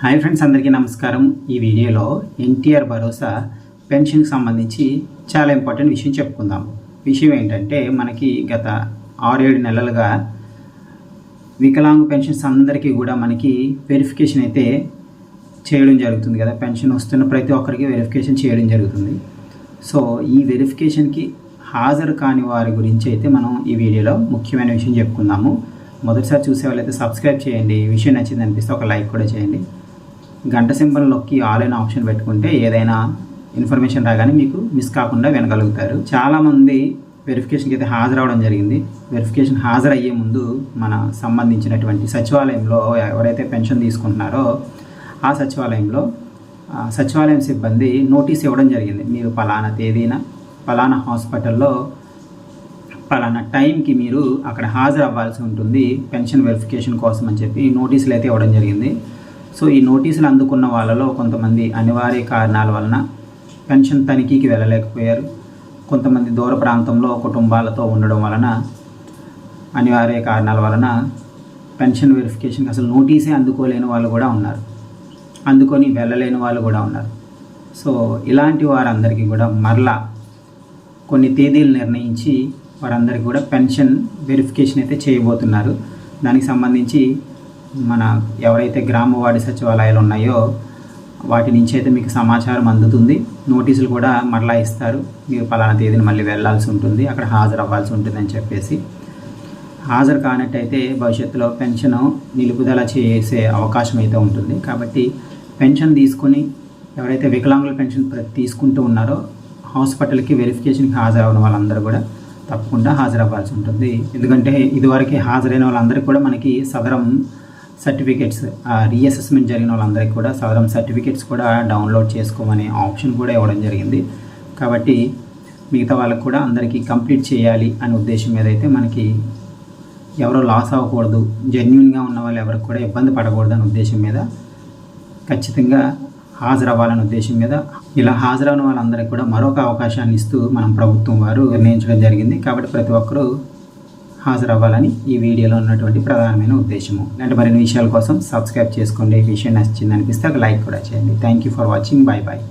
Hi friends అందరికీ నమస్కారం. ఈ వీడియోలో ఎన్టీఆర్ భరోసా పెన్షన్కి సంబంధించి చాలా ఇంపార్టెంట్ విషయం చెప్పుకుందాం. విషయం ఏంటంటే మనకి గత ఆరేడు నెలలుగా వికలాంగ్ పెన్షన్స్ అందరికీ కూడా మనకి వెరిఫికేషన్ అయితే చేయడం జరుగుతుంది కదా. పెన్షన్ వస్తున్న ప్రతి ఒక్కరికి వెరిఫికేషన్ చేయడం జరుగుతుంది. సో ఈ వెరిఫికేషన్కి హాజరు కాని వారి గురించి అయితే మనం ఈ వీడియోలో ముఖ్యమైన విషయం చెప్పుకుందాము. మొదటిసారి చూసే వాళ్ళైతే సబ్స్క్రైబ్ చేయండి. ఈ విషయం నచ్చింది అనిపిస్తే ఒక లైక్ కూడా చేయండి. గంట సింబల్ నొక్కి ఆల్ అయిన ఆప్షన్ పెట్టుకుంటే ఏదైనా ఇన్ఫర్మేషన్ రాగానే మీకు మిస్ కాకుండా వినగలుగుతారు. చాలామంది వెరిఫికేషన్కి అయితే హాజరవడం జరిగింది. వెరిఫికేషన్ హాజరయ్యే ముందు మన సంబంధించినటువంటి సచివాలయంలో ఎవరైతే పెన్షన్ తీసుకుంటున్నారో ఆ సచివాలయంలో సచివాలయం సిబ్బంది నోటీస్ ఇవ్వడం జరిగింది. మీరు పలానా తేదీన పలానా హాస్పిటల్లో పలానా టైంకి మీరు అక్కడ హాజరు అవ్వాల్సి ఉంటుంది పెన్షన్ వెరిఫికేషన్ కోసం అని చెప్పి నోటీసులు అయితే ఇవ్వడం జరిగింది. సో ఈ నోటీసులు అందుకున్న వాళ్ళలో కొంతమంది అనివార్య కారణాల వలన పెన్షన్ తనిఖీకి వెళ్ళలేకపోయారు. కొంతమంది దూర ప్రాంతంలో కుటుంబాలతో ఉండడం వలన అనివార్య కారణాల వలన పెన్షన్ వెరిఫికేషన్కి అసలు నోటీసే అందుకోలేని వాళ్ళు కూడా ఉన్నారు. అందుకొని వెళ్ళలేని వాళ్ళు కూడా ఉన్నారు. సో ఇలాంటి వారందరికీ కూడా మరలా కొన్ని తేదీలు నిర్ణయించి వారందరికీ కూడా పెన్షన్ వెరిఫికేషన్ అయితే చేయబోతున్నారు. దానికి సంబంధించి మన ఎవరైతే గ్రామ వార్డు సచివాలయాలు ఉన్నాయో వాటి నుంచి అయితే మీకు సమాచారం అందుతుంది. నోటీసులు కూడా మరలా ఇస్తారు. మీరు పలానా తేదీని మళ్ళీ వెళ్ళాల్సి ఉంటుంది. అక్కడ హాజరు అవ్వాల్సి ఉంటుంది అని చెప్పేసి. హాజరు కానట్టయితే భవిష్యత్తులో పెన్షన్ నిలుపుదల చేసే అవకాశం అయితే ఉంటుంది. కాబట్టి పెన్షన్ తీసుకొని ఎవరైతే వికలాంగుల పెన్షన్ తీసుకుంటూ ఉన్నారో హాస్పిటల్కి వెరిఫికేషన్కి హాజరవడం వాళ్ళందరూ కూడా తప్పకుండా హాజరవ్వాల్సి ఉంటుంది. ఎందుకంటే ఇదివరకే హాజరైన వాళ్ళందరికీ కూడా మనకి సదరం సర్టిఫికేట్స్ రీఅసెస్మెంట్ జరిగిన వాళ్ళందరికీ కూడా సదరం సర్టిఫికేట్స్ కూడా డౌన్లోడ్ చేసుకోమనే ఆప్షన్ కూడా ఇవ్వడం జరిగింది. కాబట్టి మిగతా వాళ్ళకు కూడా అందరికీ కంప్లీట్ చేయాలి అనే ఉద్దేశం మీద అయితే మనకి ఎవరో లాస్ అవ్వకూడదు జెన్యున్గా ఉన్న వాళ్ళు ఎవరికి కూడా ఇబ్బంది పడకూడదు అనే ఉద్దేశం మీద ఖచ్చితంగా హాజరవ్వాలనే ఉద్దేశం మీద ఇలా హాజరవని వాళ్ళందరికీ కూడా మరొక అవకాశాన్ని ఇస్తూ మనం ప్రభుత్వం వారు నిర్ణయించడం జరిగింది. కాబట్టి ప్రతి ఒక్కరూ హాజరవ్వాలని ఈ వీడియోలో ఉన్నటువంటి ప్రధానమైన ఉద్దేశము. ఇలాంటి మరిన్ని విషయాల కోసం సబ్స్క్రైబ్ చేసుకోండి. విషయం నచ్చింది అనిపిస్తే ఒక లైక్ కూడా చేయండి. Thank you for watching bye bye